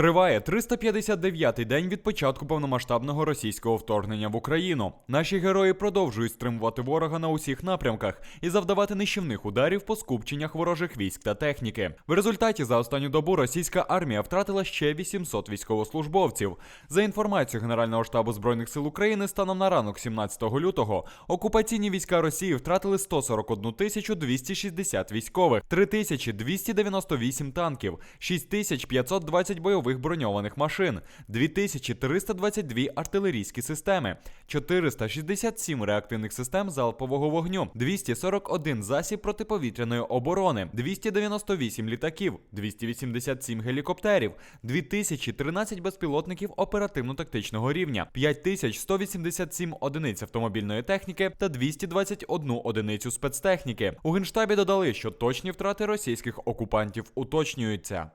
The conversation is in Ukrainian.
Триває 359-й день від початку повномасштабного російського вторгнення в Україну. Наші герої продовжують стримувати ворога на усіх напрямках і завдавати нищівних ударів по скупченнях ворожих військ та техніки. В результаті за останню добу російська армія втратила ще 800 військовослужбовців. За інформацією Генерального штабу збройних сил України, станом на ранок 17 лютого окупаційні війська Росії втратили 141 тисячу 260 військових, 3298 танків, 6520 бойових броньованих машин, 2322 артилерійські системи, 467 реактивних систем залпового вогню, 241 засіб протиповітряної оборони, 298 літаків, 287 гелікоптерів, 2013 безпілотників оперативно-тактичного рівня, 5187 одиниць автомобільної техніки та 221 одиницю спецтехніки. У генштабі додали, що точні втрати російських окупантів уточнюються.